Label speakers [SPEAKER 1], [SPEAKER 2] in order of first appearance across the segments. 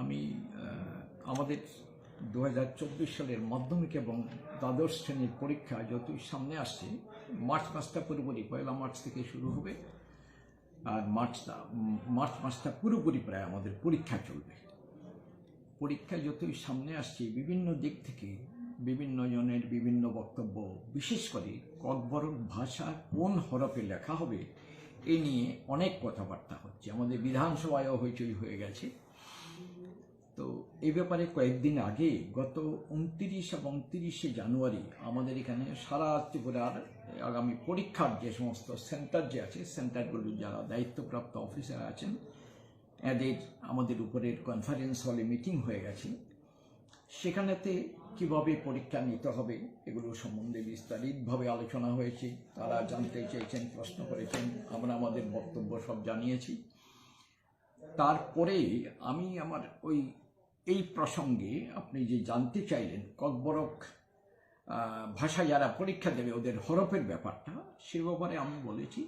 [SPEAKER 1] আমি আমাদের দু হাজার চব্বিশ সালের মাধ্যমিক এবং দ্বাদশ শ্রেণির পরীক্ষা যতই সামনে আসছে, মার্চ মাসটা পুরোপুরি, পয়লা মার্চ থেকে শুরু হবে। আর মার্চটা, মার্চ মাসটা পুরোপুরি প্রায় আমাদের পরীক্ষা চলবে। পরীক্ষা যতই সামনে আসছে, বিভিন্ন দিক থেকে বিভিন্ন জনের বিভিন্ন বক্তব্য, বিশেষ করে ককবরক ভাষা কোন হরফে লেখা হবে, এ নিয়ে অনেক কথাবার্তা হচ্ছে। আমাদের বিধানসভায়ও হইচই হয়ে গেছে। তো এ ব্যাপারে কয়েকদিন আগে গত উনত্রিশ এবং তিরিশে জানুয়ারি আমাদের এখানে সারা ত্রিপুরার আগামী পরীক্ষার যে সমস্ত সেন্টার যে আছে সেন্টারগুলোর যারা দায়িত্বপ্রাপ্ত অফিসার আছেন, এদের আমাদের উপরের কনফারেন্স হলে মিটিং হয়ে গেছে। সেখানেতে কীভাবে পরীক্ষা নিতে হবে এগুলো সম্বন্ধে বিস্তারিতভাবে আলোচনা হয়েছে, তারা জানতে চেয়েছেন, প্রশ্ন করেছেন, আমরা আমাদের বক্তব্য সব জানিয়েছি। তারপরে আমি আমার ওই এই প্রসঙ্গে আপনি যে জানতে চাইলেন, ককবরক ভাষা যারা পরীক্ষা দেবে ওদের হরফের ব্যাপারটা, সে ব্যাপারে আমি বলেছি,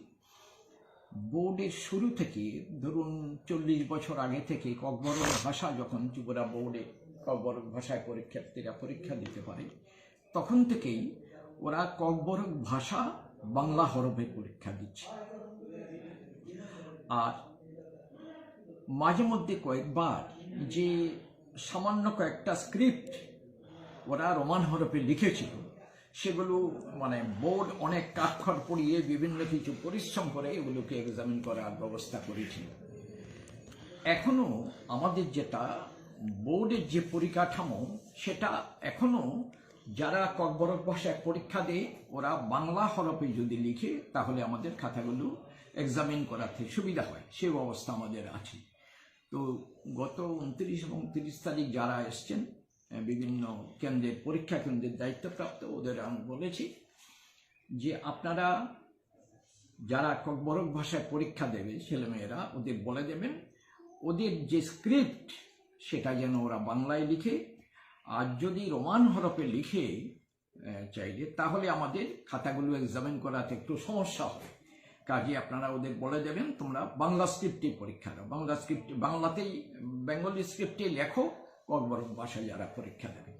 [SPEAKER 1] বোর্ডের শুরু থেকে ধরুন চল্লিশ বছর আগে থেকে ককবরক ভাষা যখন যুবরা বোর্ডে ককবরক ভাষায় পরীক্ষার্থীরা পরীক্ষা দিতে পারে, তখন থেকেই ওরা ককবরক ভাষা বাংলা হরফে পরীক্ষা দিচ্ছে। আর মাঝে মধ্যে কয়েকবার যে সামান্য কয়েকটা স্ক্রিপ্ট ওরা রোমান হরফে লিখেছিল। সেগুলো মানে বোর্ড অনেক কাক্ষর পড়িয়ে বিভিন্ন কিছু পরিশ্রম করে এগুলোকে এক্সামিন করার ব্যবস্থা করেছিল। এখনও আমাদের যেটা বোর্ডের যে পরিকাঠামো, সেটা এখনও যারা ককবরক ভাষায় পরীক্ষা দেয়, ওরা বাংলা হরফে যদি লিখে, তাহলে আমাদের খাতাগুলো এক্সামিন করাতে সুবিধা হয়। সে অবস্থা আমাদের আছে। তো গত উনত্রিশ এবং তিরিশ তারিখ যারা এসছেন বিভিন্ন কেন্দ্রের, পরীক্ষা কেন্দ্রের দায়িত্বপ্রাপ্ত, ওদের আমি বলেছি যে আপনারা যারা ককবরক ভাষায় পরীক্ষা দেবে, ছেলেমেয়েরা, ওদের বলে দেবেন, ওদের যে স্ক্রিপ্ট, সেটা যেন ওরা বাংলায় লিখে, আর যদি রোমান হরফে লিখে চাইলে, তাহলে আমাদের খাতাগুলো এক্সামিন করাতে একটু সমস্যা হবে। কাজে আপনারা ওদের বলে দেবেন, তোমরা বাংলা স্ক্রিপ্টে পরীক্ষা দাও। বাংলা স্ক্রিপ্ট বাংলাতেই, বেঙ্গলি স্ক্রিপ্টে লেখো ককবরক ভাষায় যারা পরীক্ষা দেবে।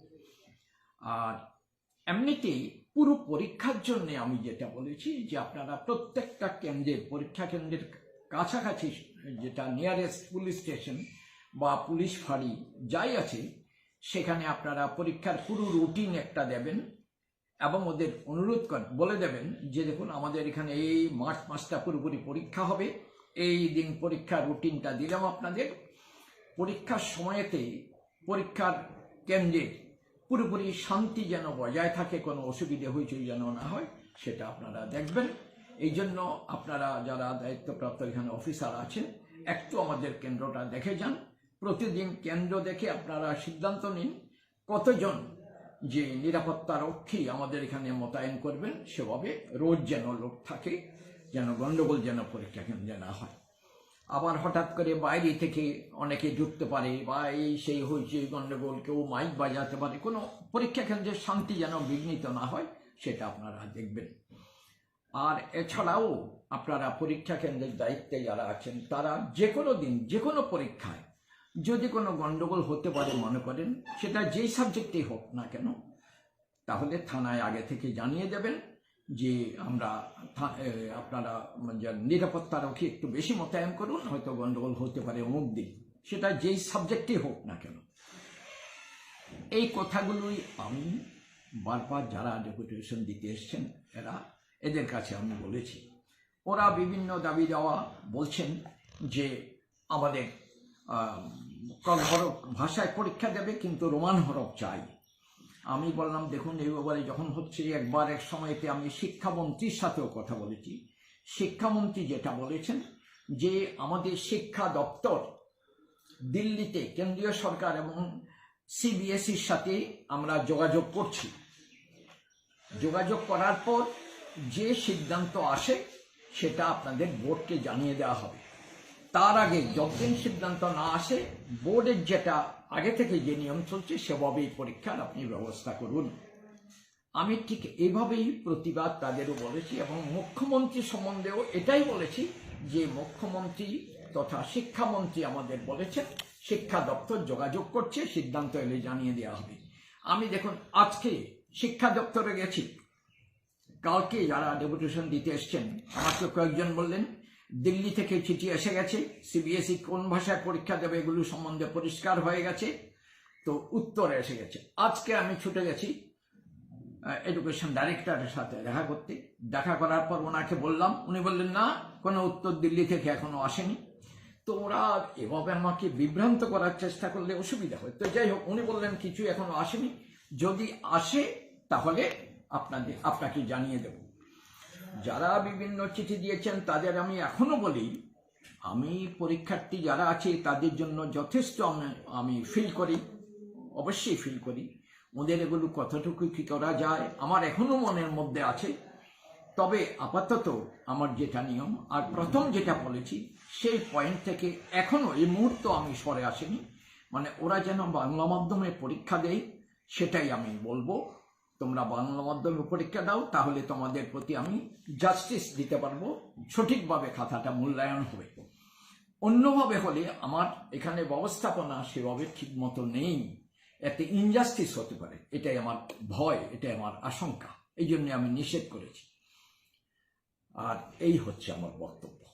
[SPEAKER 1] আর এমনিতেই পুরো পরীক্ষার জন্য আমি যেটা বলেছি যে আপনারা প্রত্যেকটা কেন্দ্রের, পরীক্ষা কেন্দ্রের কাছাকাছি, যেটা নিয়ারেস্ট পুলিশ স্টেশন বা পুলিশ ফাঁড়ি যাই আছে, সেখানে আপনারা পরীক্ষার পুরো রুটিন একটা দেবেন। এবং ওদের অনুরোধ কর, বলে দেবেন যে দেখুন, আমাদের এখানে এই মার্চ মাসটা পুরোপুরি পরীক্ষা হবে। এই দিন পরীক্ষার রুটিনটা দিলাম আপনাদের। পরীক্ষার সময়েতে পরীক্ষার কেন্দ্রে পুরোপুরি শান্তি যেন বজায় থাকে, কোনো অসুবিধে হইচই যেন না হয়, সেটা আপনারা দেখবেন। এই জন্য আপনারা যারা দায়িত্বপ্রাপ্ত এখানে অফিসার আছেন, একটু আমাদের কেন্দ্রটা দেখে যান। প্রতিদিন কেন্দ্র দেখে আপনারা সিদ্ধান্ত নিন কতজন যে নিরাপত্তা রক্ষী আমাদের এখানে মোতায়েন করবেন, সেভাবে রোজ যেন লোক থাকে, যেন গন্ডগোল যেন পরীক্ষা কেন্দ্রে না হয়। আবার হঠাৎ করে বাইরে থেকে অনেকে ঢুকতে পারে, বা এই সেই হয়েছে গন্ডগোল, কেউ মাইক বাজাতে পারে, কোনো পরীক্ষা কেন্দ্রের শান্তি যেন বিঘ্নিত না হয়, সেটা আপনারা দেখবেন। আর এছাড়াও আপনারা পরীক্ষা কেন্দ্রের দায়িত্বে যারা আছেন, তারা যে কোনো দিন যে কোনো পরীক্ষায় যদি কোনো গন্ডগোল হতে পারে, মনে করেন, সেটা যেই সাবজেক্টেই হোক না কেন, তাহলে থানায় আগে থেকে জানিয়ে দেবেন যে আমরা আপনারা যে নিরাপত্তা রক্ষী একটু বেশি মোতায়েন করুন, হয়তো গন্ডগোল হতে পারে অমুক দিন। সেটা যেই সাবজেক্টেই হোক না কেন। এই কথাগুলোই আমি বারবার যারা ডেপুটেশন দিতে এসছেন, এরা এদের কাছে আমি বলেছি। ওরা বিভিন্ন দাবি দেওয়া বলছেন যে আমাদের আহ, হরফ ভাষায় পরীক্ষা দেবে কিন্তু রোমান হরফ চাই। আমি বললাম দেখুন এই ব্যাপারে যখন হচ্ছে একবার এক সময়তে আমি শিক্ষামন্ত্রীর সাথেও কথা বলেছি। শিক্ষামন্ত্রী যেটা বলেছেন যে আমাদের শিক্ষা দপ্তর দিল্লিতে কেন্দ্রীয় সরকার এবং সিবিএসইর সাথে আমরা যোগাযোগ করছি। যোগাযোগ করার পর যে সিদ্ধান্ত আসে সেটা আপনাদের বোর্ডকে জানিয়ে দেওয়া হবে। তার আগে যতদিন সিদ্ধান্ত না আসে, বোর্ডের যেটা আগে থেকে যে নিয়ম চলছে, সেভাবেই পরীক্ষার আপনি ব্যবস্থা করুন। আমি ঠিক এইভাবেই প্রতিবাদ তাদেরও বলেছি এবং মুখ্যমন্ত্রী সম্বন্ধেও এটাই বলেছি যে মুখ্যমন্ত্রী তথা শিক্ষামন্ত্রী আমাদের বলেছেন, শিক্ষা দপ্তর যোগাযোগ করছে, সিদ্ধান্ত এলে জানিয়ে দেওয়া হবে। আমি দেখুন, আজকে শিক্ষা দপ্তরে গেছি। কালকে যারা ডেপুটেশন দিতে এসছেন, আমাকে কয়েকজন বললেন দিল্লি থেকে চিঠি এসে গেছে। সিবিএসই কোন ভাষায় পরীক্ষা দেবে এগুলো সম্বন্ধে পরিষ্কার হয়ে গেছে। তো উত্তর এসে গেছে। আজকে আমি ছুটে গেছি এডুকেশন ডাইরেক্টরের সাথে দেখা করতে। দেখা করার পর ওনাকে বললাম, উনি বললেন, না, কোনো উত্তর দিল্লি থেকে এখনও আসেনি। তো ওরা এভাবে আমাকে বিভ্রান্ত করার চেষ্টা করলে অসুবিধা হয়। তো যাই হোক, উনি বললেন কিছু এখনও আসেনি। যদি আসে, তাহলে আপনাদের, আপনাকে জানিয়ে দেব। যারা বিভিন্ন চিঠি দিয়েছেন, তাদের আমি এখনও বলি, আমি পরীক্ষার্থী যারা আছে, তাদের জন্য যথেষ্ট আমি ফিল করি, অবশ্যই ফিল করি। ওদের এগুলো কতটুকু কি করা যায়, আমার এখনও মনের মধ্যে আছে। তবে আপাতত আমার যেটা নিয়ম, আর প্রথম যেটা বলেছি, সেই পয়েন্ট থেকে এখনও এই মুহূর্ত আমি সরে আসিনি। মানে ওরা যেন বাংলা মাধ্যমে পরীক্ষা দেয়, সেটাই আমি বলব। তোমরা বাংলা মাধ্যমে পরীক্ষা দাও, তাহলে তোমাদের প্রতি আমি জাস্টিস দিতে পারব। সঠিকভাবে খাতাটা মূল্যায়ন হবে। অন্যভাবে হলে আমার এখানে ব্যবস্থাপনা সেভাবে ঠিক মতো নেই। এতে ইনজাস্টিস হতে পারে। এটাই আমার ভয়, এটাই আমার আশঙ্কা। এই জন্য আমি নিষেধ করেছি। আর এই হচ্ছে আমার বক্তব্য।